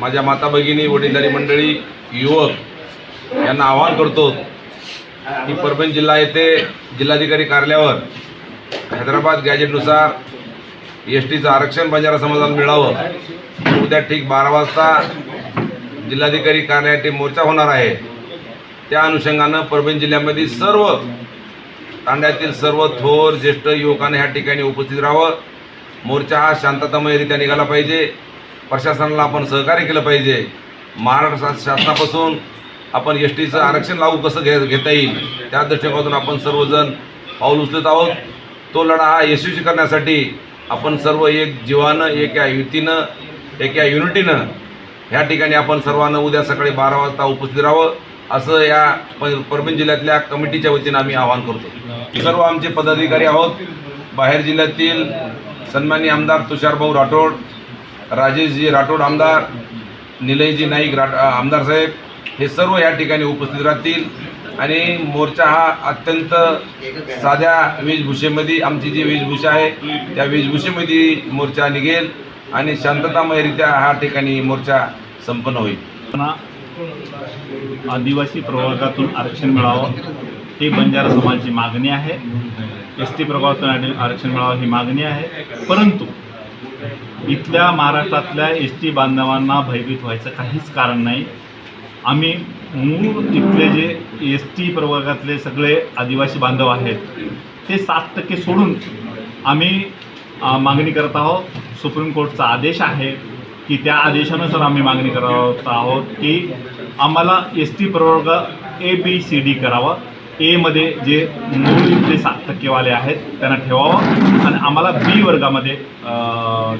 माझ्या माता भगिनी वडीलधारी मंडळी युवक यांना आवाहन करतो की परभणी जिल्हा येथे जिल्हाधिकारी कार्यालयावर हैदराबाद गॅजेटनुसार एस टीचं आरक्षण बंजारा समाजाला मिळावं. उद्या ठीक बारा वाजता जिल्हाधिकारी कार्यालयात मोर्चा होणार आहे. त्या अनुषंगानं परभणी जिल्ह्यामध्ये सर्व तांड्यातील सर्व थोर ज्येष्ठ युवकांना ह्या ठिकाणी उपस्थित राहावं. मोर्चा हा शांततामयरित्या निघाला पाहिजे. प्रशासनाला आपण सहकार्य केलं पाहिजे. महाराष्ट्र शा- शासनापासून आपण एस टीचं आरक्षण लागू कसं घे घेता येईल? त्या दृष्टिकोनातून आपण सर्वजण पाऊल उचलत आहोत. तो लढा हा यशस्वी करण्यासाठी आपण सर्व एक जीवानं एका युतीनं एका युनिटीनं ह्या ठिकाणी आपण सर्वांना उद्या सकाळी बारा वाजता उपस्थित राहावं असं या प परभणी जिल्ह्यातल्या कमिटीच्या वतीनं आम्ही आवाहन करतो. सर्व आमचे पदाधिकारी आहोत. बाहेर जिल्ह्यातील सन्मानी आमदार तुषारभाऊ राठोड राजेशजी राठोड आमदार निलयजी नाईक राठ आमदार साहेब हे सर्व या ठिकाणी उपस्थित राहतील. आणि मोर्चा हा अत्यंत साध्या वेशभूषेमध्ये आमची जी वेशभूषा आहे त्या वेशभूषेमध्ये मोर्चा निघेल आणि शांततामयरित्या हा ठिकाणी मोर्चा संपन्न होईल. आदिवासी प्रवर्गातून आरक्षण मिळावं ही बंजारा समाजाची मागणी आहे. एस टी प्रवर्गातून आरक्षण मिळावं ही मागणी आहे. परंतु इथल्या महाराष्ट्रातल्या एस टी बांधवांना भयभीत व्हायचं काहीच कारण नाही. आम्ही मूळ इथले जे एस टी प्रवर्गातले सगळे आदिवासी बांधव आहेत ते सात टक्के सोडून आम्ही मागणी करत आहोत. सुप्रीम कोर्टचा आदेश आहे की त्या आदेशानुसार आम्ही मागणी करत आहोत की आम्हाला एस टी प्रवर्ग ए बी सी डी करावं. एमध्ये जे मूळ ते सात टक्केवाले आहेत त्यांना ठेवावं आणि आम्हाला बी वर्गामध्ये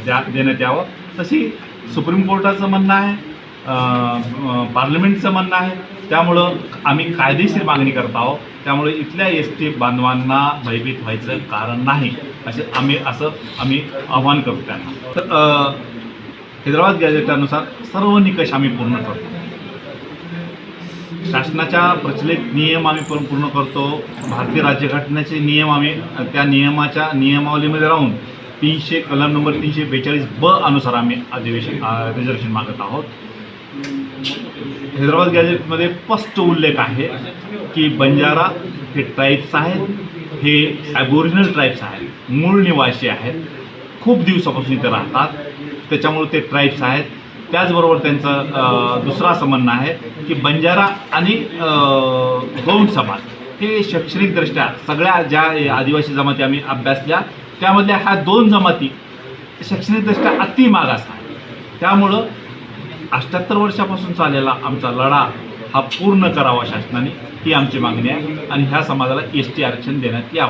द्या देण्यात यावं. तशी सुप्रीम कोर्टाचं म्हणणं आहे पार्लमेंटचं म्हणणं आहे. त्यामुळं आम्ही कायदेशीर मागणी करत आहोत. त्यामुळे इथल्या एस टी बांधवांना भयभीत व्हायचं कारण नाही. असे आम्ही असं आम्ही आव्हान करू त्यांना. तर हैदराबाद गॅजेटानुसार सर्व निकष आम्ही पूर्ण करतो. शासनाच्या प्रचलित नियम आम्ही पूर्ण पूर्ण करतो. भारतीय राज्यघटनेचे नियम आम्ही त्या नियमाच्या नियमावलीमध्ये राहून तीनशे कलम नंबर तीनशे बेचाळीस ब अनुसार आम्ही अधिवेशन रिझर्वेशन मागत आहोत. हैदराबाद गॅजेटमध्ये स्पष्ट उल्लेख आहे की बंजारा हे ट्राईब्स आहेत. हे ॲबोरिजिनल ट्राईब्स आहेत. मूळ निवासी आहेत. खूप दिवसापासून इथे राहतात. त्याच्यामुळे ते ट्राईब्स आहेत. त्याचबरोबर त्यांचं दुसरा दुसरं असं म्हणणं आहे की बंजारा आणि गौंड समाज. हे शैक्षणिकदृष्ट्या सगळ्या ज्या आदिवासी जमाती आम्ही अभ्यासल्या त्यामधल्या ह्या दोन जमाती शैक्षणिकदृष्ट्या अति मागास आहे त्यामुळं अठ्ठ्याहत्तर वर्षापासून चाललेला आमचा लढा हा पूर्ण करावा शासनाने ही आमची मागणी आहे. आणि ह्या समाजाला एस टी आरक्षण देण्यात यावं.